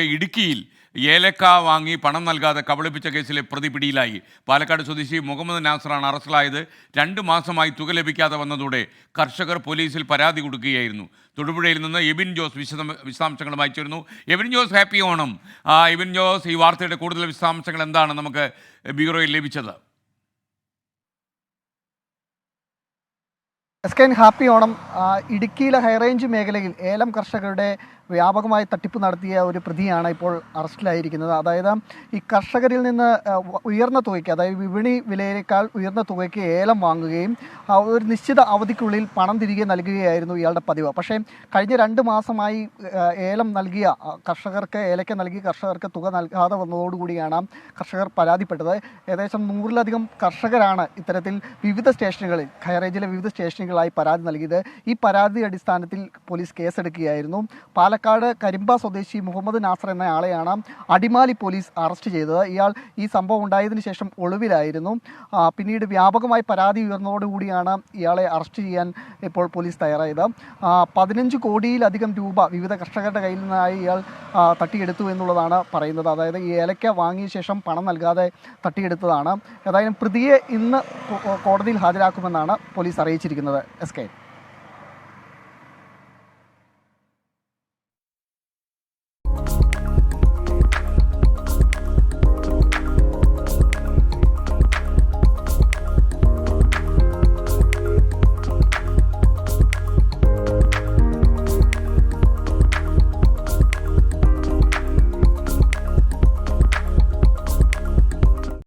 ഇടുക്കിയിൽ ഏലക്ക വാങ്ങി പണം നൽകാതെ കബളിപ്പിച്ച കേസിലെ പ്രതി പിടിയിലായി. പാലക്കാട് സ്വദേശി മുഹമ്മദ് നാസറാണ് അറസ്റ്റിലായത്. രണ്ട് മാസമായി തുക ലഭിക്കാതെ വന്നതോടെ കർഷകർ പോലീസിൽ പരാതി കൊടുക്കുകയായിരുന്നു. തൊടുപുഴയിൽ നിന്ന് എബിൻ ജോസ് വിശദ വിശദാംശങ്ങളുമായി ചേരുന്നു എബിൻ ജോസ് ഹാപ്പി ഓണം. എബിൻ ജോസ് ഈ വാർത്തയുടെ കൂടുതൽ വിശദാംശങ്ങൾ എന്താണ് നമുക്ക് ബ്യൂറോയിൽ ലഭിച്ചത്. എസ് കെ ഹാപ്പി ഓണം ഇടുക്കിയിലെ ഹൈറേഞ്ച് മേഖലയിൽ ഏലം കർഷകരുടെ വ്യാപകമായി തട്ടിപ്പ് നടത്തിയ ഒരു പ്രതിയാണ് ഇപ്പോൾ അറസ്റ്റിലായിരിക്കുന്നത്. അതായത് ഈ കർഷകരിൽ നിന്ന് ഉയർന്ന തുകയ്ക്ക് അതായത് വിപണി വിലയേക്കാൾ ഉയർന്ന തുകയ്ക്ക് ഏലം വാങ്ങുകയും ഒരു നിശ്ചിത അവധിക്കുള്ളിൽ പണം തിരികെ നൽകുകയായിരുന്നു ഇയാളുടെ പതിവ്. പക്ഷേ കഴിഞ്ഞ രണ്ട് മാസമായി ഏലം നൽകിയ കർഷകർക്ക് ഏലയ്ക്ക് നൽകി കർഷകർക്ക് തുക നൽകാതെ വന്നതോടുകൂടിയാണ് കർഷകർ പരാതിപ്പെട്ടത്. ഏകദേശം നൂറിലധികം കർഷകരാണ് ഇത്തരത്തിൽ വിവിധ സ്റ്റേഷനുകളിൽ ഹൈറേഞ്ചിലെ വിവിധ സ്റ്റേഷനുകളായി പരാതി നൽകിയത്. ഈ പരാതി അടിസ്ഥാനത്തിൽ പോലീസ് കേസെടുക്കുകയായിരുന്നു. പാലക്കാട് കരിമ്പ സ്വദേശി മുഹമ്മദ് നാസർ എന്നയാളെയാണ് അടിമാലി പോലീസ് അറസ്റ്റ് ചെയ്തത്. ഇയാൾ ഈ സംഭവം ഉണ്ടായതിനു ശേഷം ഒളിവിലായിരുന്നു. പിന്നീട് വ്യാപകമായി പരാതി ഉയർന്നതോടുകൂടിയാണ് ഇയാളെ അറസ്റ്റ് ചെയ്യാൻ ഇപ്പോൾ പോലീസ് തയ്യാറായത്. പതിനഞ്ച് കോടിയിലധികം രൂപ വിവിധ കർഷകരുടെ കയ്യിൽ നിന്നായി ഇയാൾ തട്ടിയെടുത്തു എന്നുള്ളതാണ് പറയുന്നത്. അതായത് ഈ ഏലക്ക വാങ്ങിയ ശേഷം പണം നൽകാതെ തട്ടിയെടുത്തതാണ്. ഏതായാലും പ്രതിയെ ഇന്ന് കോടതിയിൽ ഹാജരാക്കുമെന്നാണ് പോലീസ് അറിയിച്ചിരിക്കുന്നത്. S K